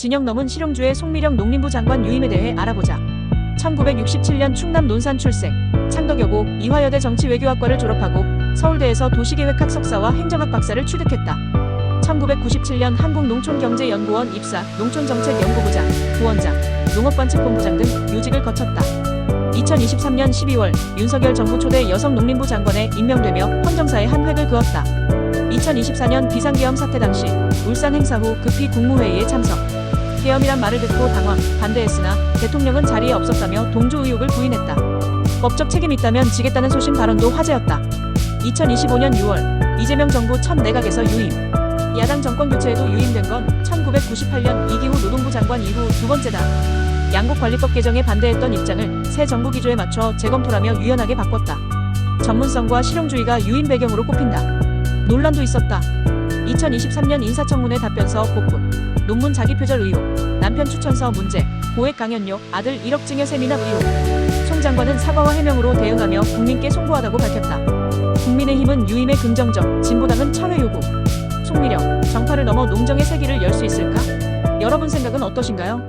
진영 넘은 실용주의 송미령 농림부 장관 유임에 대해 알아보자. 1967년 충남 논산 출생, 창덕여고 이화여대 정치외교학과를 졸업하고 서울대에서 도시계획학 석사와 행정학 박사를 취득했다. 1997년 한국농촌경제연구원 입사, 농촌정책연구부장, 부원장, 농업관 측본부장 등 요직을 거쳤다. 2023년 12월 윤석열 정부 초대 여성 농림부 장관에 임명되며 헌정사에 한 획을 그었다. 2024년 비상계엄 사태 당시 울산 행사 후 급히 국무회의에 참석. 계엄이란 말을 듣고 당황, 반대했으나 대통령은 자리에 없었다며 동조 의혹을 부인했다. 법적 책임 있다면 지겠다는 소신 발언도 화제였다. 2025년 6월 이재명 정부 첫 내각에서 유임. 야당 정권 교체에도 유임된 건 1998년 이기호 노동부 장관 이후 두 번째다. 양국관리법 개정에 반대했던 입장을 새 정부 기조에 맞춰 재검토하며 유연하게 바꿨다. 전문성과 실용주의가 유임 배경으로 꼽힌다. 논란도 있었다. 2023년 인사청문회 답변서 폭군, 논문 자기 표절 의혹, 남편 추천서 문제, 고액 강연료, 아들 1억 증여 세미나 의혹. 송 장관은 사과와 해명으로 대응하며 국민께 송구하다고 밝혔다. 국민의힘은 유임에 긍정적, 진보당은 철회 요구. 송미령, 정파를 넘어 농정의 세기를 열 수 있을까? 여러분 생각은 어떠신가요?